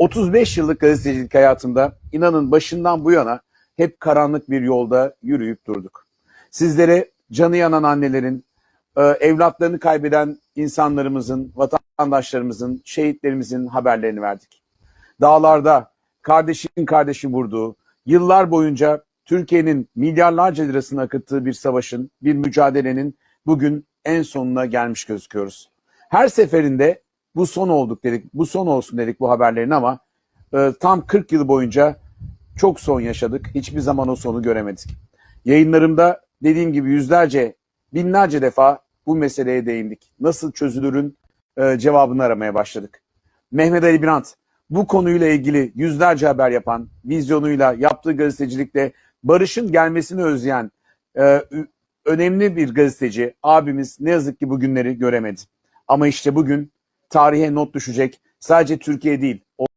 35 yıllık gazetecilik hayatımda inanın başından bu yana hep karanlık bir yolda yürüyüp durduk. Sizlere canı yanan annelerin, e, evlatlarını kaybeden insanlarımızın, vatandaşlarımızın, şehitlerimizin haberlerini verdik. Dağlarda kardeşin kardeşi vurduğu, yıllar boyunca Türkiye'nin milyarlarca lirasını akıttığı bir savaşın, bir mücadelenin bugün en sonuna gelmiş gözüküyoruz. Her seferinde bu son olduk dedik, bu son olsun dedik bu haberlerin ama e, tam 40 yıl boyunca çok son yaşadık. Hiçbir zaman o sonu göremedik. Yayınlarımda dediğim gibi yüzlerce, binlerce defa bu meseleye değindik. Nasıl çözülürün e, cevabını aramaya başladık. Mehmet Ali Birant bu konuyla ilgili yüzlerce haber yapan, vizyonuyla, yaptığı gazetecilikle barışın gelmesini özleyen e, önemli bir gazeteci abimiz ne yazık ki bu günleri göremedi. Ama işte bugün tarihe not düşecek. Sadece Türkiye değil,